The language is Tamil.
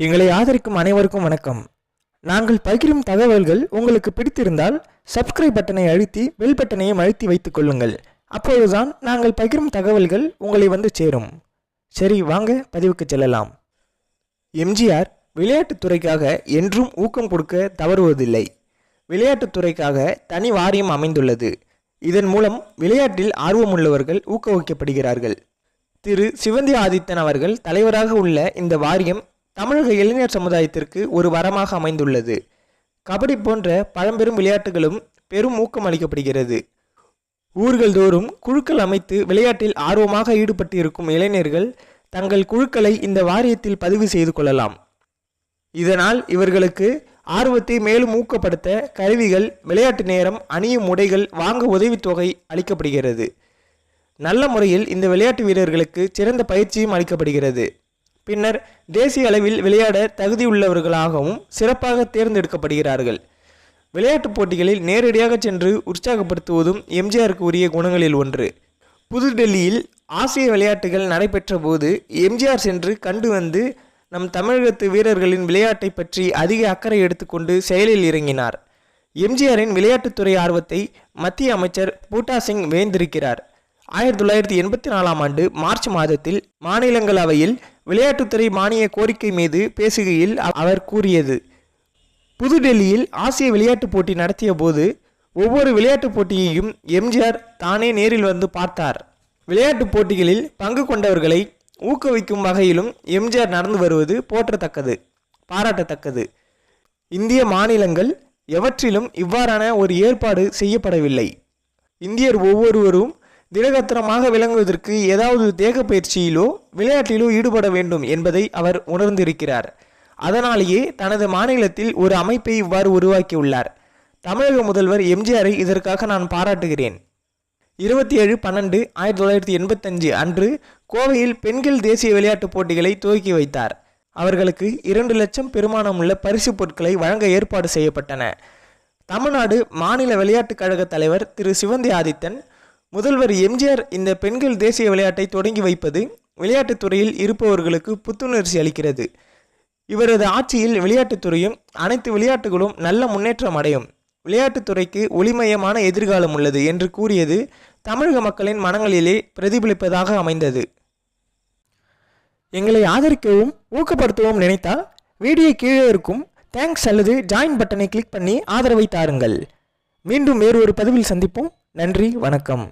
எங்களை ஆதரிக்கும் அனைவருக்கும் வணக்கம். நாங்கள் பகிரும் தகவல்கள் உங்களுக்கு பிடித்திருந்தால் சப்ஸ்கிரைப் பட்டனை அழுத்தி பெல் பட்டனையும் அழுத்தி வைத்துக் கொள்ளுங்கள். அப்பொழுதுதான் நாங்கள் பகிரும் தகவல்கள் உங்களை வந்து சேரும். சரி வாங்க பதிவுக்கு செல்லலாம். எம்ஜிஆர் விளையாட்டுத் துறைக்காக என்றும் ஊக்கம் கொடுக்க தவறுவதில்லை. விளையாட்டுத் துறைக்காக தனி வாரியம் அமைந்துள்ளது. இதன் மூலம் விளையாட்டில் ஆர்வமுள்ளவர்கள் ஊக்குவிக்கப்படுகிறார்கள். திரு. சிவந்தி ஆதித்தன் அவர்கள் தலைவராக உள்ள இந்த வாரியம் தமிழக இளைஞர் சமுதாயத்திற்கு ஒரு வரமாக அமைந்துள்ளது. கபடி போன்ற பழம்பெரும் விளையாட்டுகளும் பெரும் ஊக்கம் அளிக்கப்படுகிறது. ஊர்கள் தோறும் குழுக்கள் அமைத்து விளையாட்டில் ஆர்வமாக ஈடுபட்டு இருக்கும் இளைஞர்கள் தங்கள் குழுக்களை இந்த வாரியத்தில் பதிவு செய்து கொள்ளலாம். இதனால் இவர்களுக்கு ஆர்வத்தை மேலும் ஊக்கப்படுத்த கருவிகள் விளையாட்டு நேரம் அணியும் உடைகள் வாங்க உதவித்தொகை அளிக்கப்படுகிறது. நல்ல முறையில் இந்த விளையாட்டு வீரர்களுக்கு சிறந்த பயிற்சியும் அளிக்கப்படுகிறது. பின்னர் தேசிய அளவில் விளையாட தகுதியுள்ளவர்களாகவும் சிறப்பாக தேர்ந்தெடுக்கப்படுகிறார்கள். விளையாட்டுப் போட்டிகளில் நேரடியாக சென்று உற்சாகப்படுத்துவதும் எம்ஜிஆருக்கு உரிய குணங்களில் ஒன்று. புதுடெல்லியில் ஆசிய விளையாட்டுகள் நடைபெற்ற போது எம்ஜிஆர் சென்று கண்டு வந்து நம் தமிழகத்து வீரர்களின் விளையாட்டை பற்றி அதிக அக்கறை எடுத்துக்கொண்டு செயலில் இறங்கினார். எம்ஜிஆரின் விளையாட்டுத்துறை ஆர்வத்தை மத்திய அமைச்சர் பூட்டா சிங் வேந்திருக்கிறார். ஆயிரத்தி தொள்ளாயிரத்தி எண்பத்தி நாலாம் ஆண்டு மார்ச் மாதத்தில் மாநிலங்களவையில் விளையாட்டுத்துறை மானிய கோரிக்கை மீது பேசுகையில் அவர் கூறியது. புதுடெல்லியில் ஆசிய விளையாட்டுப் போட்டி நடத்திய போது ஒவ்வொரு விளையாட்டுப் போட்டியையும் எம்ஜிஆர் தானே நேரில் வந்து பார்த்தார். விளையாட்டுப் போட்டிகளில் பங்கு கொண்டவர்களை ஊக்குவிக்கும் வகையிலும் எம்ஜிஆர் நடந்து வருவது போற்றத்தக்கது பாராட்டத்தக்கது. இந்திய மாநிலங்கள் எவற்றிலும் இவ்வாறான ஒரு ஏற்பாடு செய்யப்படவில்லை. இந்தியர் ஒவ்வொருவரும் திடகத்திரமாக விளங்குவதற்கு ஏதாவது தேக பயிற்சியிலோ விளையாட்டிலோ ஈடுபட வேண்டும் என்பதை அவர் உணர்ந்திருக்கிறார். அதனாலேயே தனது மாநிலத்தில் ஒரு அமைப்பை இவ்வாறு உருவாக்கியுள்ளார். தமிழக முதல்வர் எம்ஜிஆரை இதற்காக நான் பாராட்டுகிறேன். இருபத்தி ஏழு பன்னெண்டு ஆயிரத்தி தொள்ளாயிரத்தி எண்பத்தஞ்சு அன்று கோவையில் பெண்கள் தேசிய விளையாட்டுப் போட்டிகளை துவக்கி வைத்தார். அவர்களுக்கு இரண்டு லட்சம் பெருமானமுள்ள பரிசு பொருட்களை வழங்க ஏற்பாடு செய்யப்பட்டன. தமிழ்நாடு மாநில விளையாட்டுக் கழக தலைவர் திரு சிவந்தி ஆதித்தன் முதல்வர் எம்ஜிஆர் இந்த பெண்கள் தேசிய விளையாட்டை தொடங்கி வைப்பது விளையாட்டுத் துறையில் இருப்பவர்களுக்கு புத்துணர்ச்சி அளிக்கிறது. இவரது ஆட்சியில் விளையாட்டுத்துறையும் அனைத்து விளையாட்டுகளும் நல்ல முன்னேற்றம் அடையும். விளையாட்டுத்துறைக்கு ஒளிமயமான எதிர்காலம் உள்ளது என்று கூறியது தமிழக மக்களின் மனங்களிலே பிரதிபலிப்பதாக அமைந்தது. எங்களை ஆதரிக்கவும் ஊக்கப்படுத்தவும் நினைத்தால் வீடியோ கீழே இருக்கும் தேங்க்ஸ் அல்லது ஜாயின் பட்டனை கிளிக் பண்ணி ஆதரவை தாருங்கள். மீண்டும் வேறு ஒரு பதிவில் சந்திப்போம். நன்றி வணக்கம்.